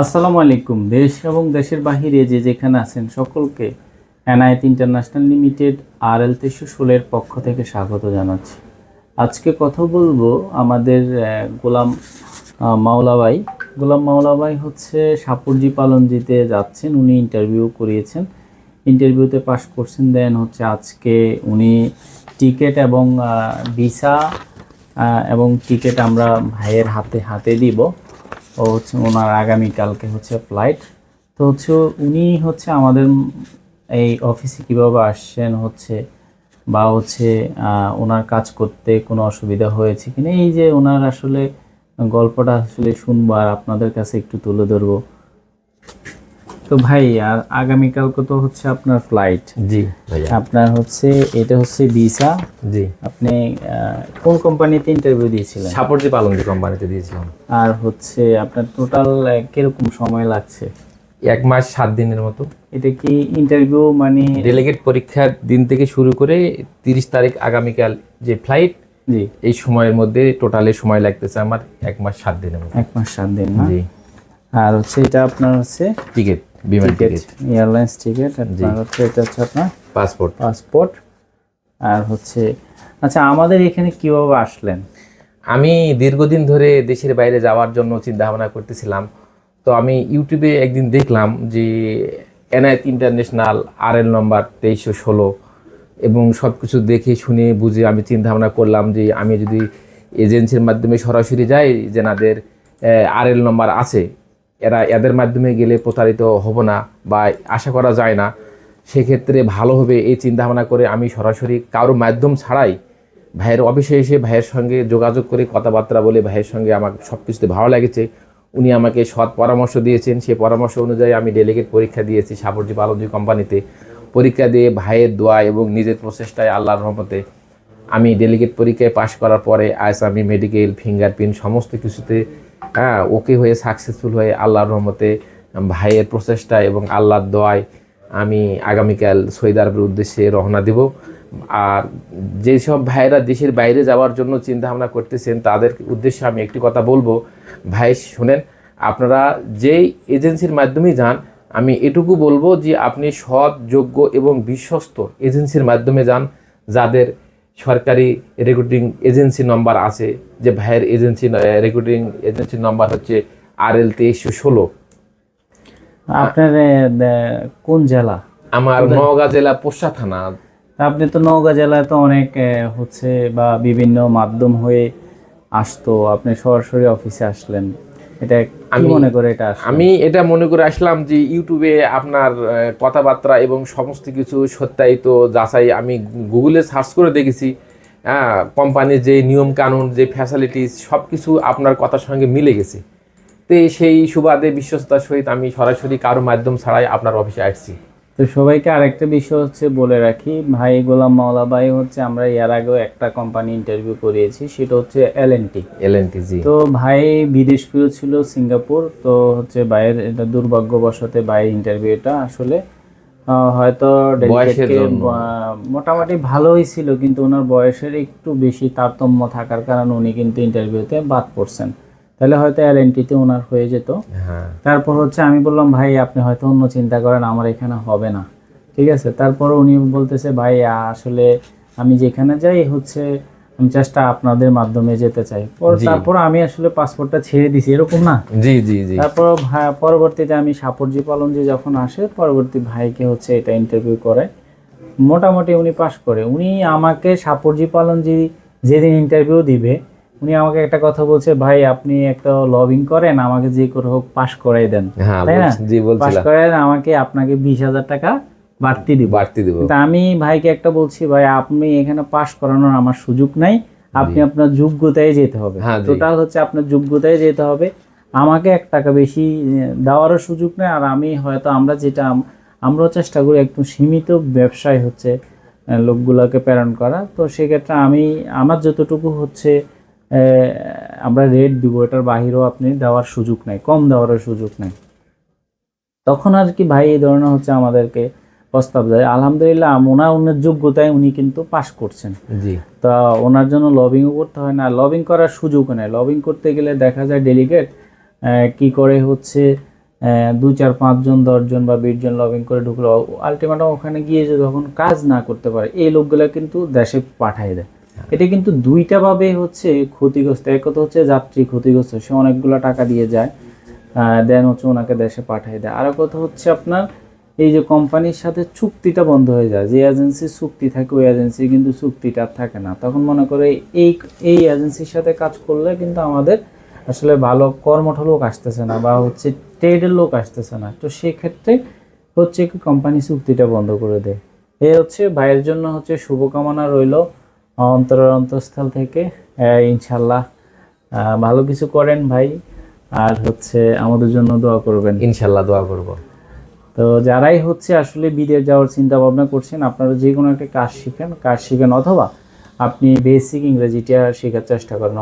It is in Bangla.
আসসালামু আলাইকুম। দেশ এবং দেশের বাহিরে যে যেখানে আছেন সকলকে এনআইট ইন্টারন্যাশনাল লিমিটেড আর এল তেইশশো ষোলের পক্ষ থেকে স্বাগত জানাচ্ছি। আজকে কথা বলব আমাদের গোলাম মাওলাবাই। গোলাম মাওলাবাই হচ্ছে সাপুরজি পালনজিতে যাচ্ছেন, উনি ইন্টারভিউ করিয়েছেন। ইন্টারভিউতে পাশ করছেন দেন হচ্ছে আজকে উনি টিকিট এবং ভিসা এবং টিকিট আমরা ভাইয়ের হাতে হাতে দিব। ও হচ্ছে ওনার আগামীকালকে হচ্ছে ফ্লাইট তো হচ্ছে উনি হচ্ছে আমাদের এই অফিসে কীভাবে আসছেন হচ্ছে বা হচ্ছে ওনার কাজ করতে কোনো অসুবিধা হয়েছে কিনা, এই যে ওনার আসলে গল্পটা আসলে শুনব আর আপনাদের কাছে একটু তুলে ধরবো। তো ভাই আর আগামীকালকে তো হচ্ছে আপনার ফ্লাইট জি ভাইয়া। আপনার হচ্ছে এটা হচ্ছে ভিসা জি। আপনি কোন কোম্পানিতে ইন্টারভিউ দিয়েছিলেন? সাপোর্ট যে পালনজি কোম্পানিতে দিয়েছিলাম। আর হচ্ছে আপনার টোটাল কীরকম সময় লাগছে? এক মাস সাত দিনের মতো। এটা কি ইন্টারভিউ মানে ডেলিগেট পরীক্ষার দিন থেকে শুরু করে তিরিশ তারিখ আগামীকাল যে ফ্লাইট জি। এই সময়ের মধ্যে টোটালে সময় লাগতেছে আমার এক মাস সাত দিনের মতো। এক মাস সাত দিন জি। আর হচ্ছে এটা আপনার হচ্ছে টিকিট বিমান টিকিট। এয়ারলাইন্স টিকিট আপনার হচ্ছে এটা হচ্ছে আপনার পাসপোর্ট পাসপোর্ট আর হচ্ছে আচ্ছা আমাদের এখানে কীভাবে আসলেন? আমি দীর্ঘদিন ধরে দেশের বাইরে যাওয়ার জন্য চিন্তা ভাবনা করতেছিলাম। তো আমি ইউটিউবে একদিন দেখলাম যে এনআইট ইন্টারন্যাশনাল আর এল নম্বর তেইশশো ষোলো এবং সব কিছু দেখে শুনে বুঝে আমি চিন্তা ভাবনা করলাম যে আমি যদি এজেন্সির মাধ্যমে সরাসরি যাই যেনাদের আর এল নম্বর আছে এরা এদের মাধ্যমে গেলে প্রতারিত হব না বা আশা করা যায় না। সেক্ষেত্রে ভালো হবে এই চিন্তা ভাবনা করে আমি সরাসরি কারও মাধ্যম ছাড়াই ভাইয়ের অফিসে এসে ভাইয়ের সঙ্গে যোগাযোগ করে কথাবার্তা বলে ভাইয়ের সঙ্গে আমার সব কিছুতে ভালো লেগেছে। উনি আমাকে সৎ পরামর্শ দিয়েছেন। সেই পরামর্শ অনুযায়ী আমি ডেলিগেট পরীক্ষা দিয়েছি সাবরজি পালনজি কোম্পানিতে পরীক্ষা দিয়ে ভাইয়ের দোয়া এবং নিজের প্রচেষ্টায় আল্লাহর রহমতে আমি ডেলিগেট পরীক্ষায় পাশ করার পরে আজ আমি মেডিকেল ফিঙ্গারপ্রিন্ট সমস্ত কিছুতে হ্যাঁ ওকে হয়ে সাকসেসফুল হয়ে আল্লাহর রহমতে ভাইয়ের প্রচেষ্টা এবং আল্লাহর দোয়ায় আমি আগামীকাল সৌদি আরবের উদ্দেশ্যে রওনা দেব। আর যেসব ভাইয়েরা দেশের বাইরে যাওয়ার জন্য চিন্তা ভাবনা করতেছেন, তাদের উদ্দেশ্যে আমি একটি কথা বলব। ভাই, শুনেন, আপনারা যেই এজেন্সির মাধ্যমে যান, আমি এটুকু বলব যে আপনি সৎ, যোগ্য এবং বিশ্বস্ত এজেন্সির মাধ্যমে যান, যাদের সরকারি রেকর্ডিং এজেন্সি নম্বর আছে যে ভাইয়ের এজেন্সি রেকর্ডিং এজেন্সির নম্বর হচ্ছে আর এল তেইশশো ষোলো। আপনার কোন জেলা? আমার নওগাঁ জেলা পোষা থানা। আপনি তো নওগাঁ জেলায় তো অনেক হচ্ছে বা বিভিন্ন মাধ্যম হয়ে আসতো। আপনি সরাসরি অফিসে আসলেন। এটা আমি মনে করে এটা আমি এটা মনে করে আসলাম যে ইউটিউবে আপনার কথাবার্তা এবং সমস্ত কিছু সত্যায়িত যাচাই আমি গুগলে সার্চ করে দেখেছি। হ্যাঁ কোম্পানির যে নিয়ম কানুন যে ফ্যাসিলিটিস সব কিছু আপনার কথার সঙ্গে মিলে গেছে। তো সেই সুবাদে বিশ্বস্ততার সহিত আমি সরাসরি কারও মাধ্যম ছাড়াই আপনার অফিসে আসছি। তো সবাইকে আরেকটা বিষয় হচ্ছে বলে রাখি ভাই গোলাম মাওলা ভাই হচ্ছে আমরা এর আগেও একটা কোম্পানি ইন্টারভিউ করিয়েছি সেটা হচ্ছে এল এল এন টি জি। তো ভাই বিদেশ প্রিয় ছিল সিঙ্গাপুর তো হচ্ছে ভাইয়ের এটা দুর্ভাগ্যবশতে ভাইয়ের ইন্টারভিউটা আসলে হয়তো মোটামুটি ভালোই ছিল কিন্তু ওনার বয়সের একটু বেশি তারতম্য থাকার কারণে উনি কিন্তু ইন্টারভিউতে বাদ পড়ছেন। তাহলে হয়তো এল তে ওনার হয়ে যেত। হ্যাঁ। তারপর হচ্ছে আমি বললাম ভাই আপনি হয়তো অন্য চিন্তা করেন আমার এখানে হবে না। ঠিক আছে? তারপর উনি বলতেছে ভাই আসলে আমি যেখানে যাই হচ্ছে আমি চেষ্টা আপনাদের মাধ্যমে যেতে চাই। তারপর আমি আসলে পাসপোর্টটা ছেড়ে দিছি এরকম না? জি জি জি। তারপর পরবর্তীতে আমি সাপরজি পালনজি যখন আসে পরবর্তী ভাইকে হচ্ছে এটা ইন্টারভিউ করে। মোটামুটি উনি পাশ করে। উনি আমাকে সাপরজি পালনজি যেদিন ইন্টারভিউ দিবে উনি আমাকে একটা কথা বলছে ভাই আপনি একটা লবিং করেন আমাকে যে করে হোক পাশ করাই দেন। হ্যাঁ তাই না? পাশ করাই দেন, আমাকে আপনাকে বিশ হাজার টাকা বাড়তি দিব। বাড়তি দেবো। আমি ভাইকে একটা বলছি ভাই আপনি এখানে পাশ করানোর আমার সুযোগ নাই আপনি আপনার যোগ্যতায় যেতে হবে। হ্যাঁ। টোটাল হচ্ছে আপনার যোগ্যতায় যেতে হবে। আমাকে এক টাকা বেশি দেওয়ারও সুযোগ নেই আর আমি হয়তো আমরা যেটা আম- আমরাও চেষ্টা করি একটু সীমিত ব্যবসায় হচ্ছে লোকগুলোকে প্রেরণ করা। তো সেক্ষেত্রে আমি আমার যতটুকু হচ্ছে আমরা রেট দিব এটার বাহিরেও আপনি দেওয়ার সুযোগ নেই কম দেওয়ারও সুযোগ নেই। তখন আর কি ভাই এই ধরনের হচ্ছে আমাদেরকে প্রস্তাব দেয়। আলহামদুলিল্লাহ ওনার ওনার যোগ্যতায় উনি কিন্তু পাশ করছেন। জি। তা ওনার জন্য লবিংও করতে হয় না লবিং করার সুযোগ নেই। লবিং করতে গেলে দেখা যায় ডেলিগেট কি করে হচ্ছে দু চার পাঁচজন দশজন বা বিশজন লবিং করে ঢুকলো। আলটিমেটাম ওখানে গিয়ে যে যখন কাজ না করতে পারে এই লোকগুলো কিন্তু দেশে পাঠায় দেয়। এটা কিন্তু দুইটা ভাবে হচ্ছে ক্ষতিগ্রস্ত। এক কথা হচ্ছে যাত্রী ক্ষতিগ্রস্ত, সে অনেকগুলো টাকা দিয়ে যায় দেন হচ্ছে ওনাকে দেশে পাঠিয়ে দেয়। আরও কথা হচ্ছে আপনার এই যে কোম্পানির সাথে চুক্তিটা বন্ধ হয়ে যায়, যে এজেন্সির চুক্তি থাকে, ওই এজেন্সির কিন্তু চুক্তিটা থাকে না। তখন মনে করে এই এই এজেন্সির সাথে কাজ করলে কিন্তু আমাদের আসলে ভালো কর্মঠ লোক আসতেছে না বা হচ্ছে ট্রেডের লোক আসতেছে না। তো সেক্ষেত্রে হচ্ছে কি কোম্পানি চুক্তিটা বন্ধ করে দেয়। এ হচ্ছে ভাইয়ের জন্য হচ্ছে শুভকামনা রইল। অন্তরের অন্তঃস্থল থেকে ইনশাল্লাহ ভালো কিছু করেন ভাই। আর হচ্ছে আমাদের জন্য দোয়া করবেন। ইনশাল্লাহ দোয়া করব। তো যারাই হচ্ছে আসলে বিদেশ যাওয়ার চিন্তা ভাবনা করছেন আপনারা যে কোনো একটা কাজ শিখেন। কাজ শিখেন অথবা আপনি বেসিক ইংরেজিটা শেখার চেষ্টা করেন।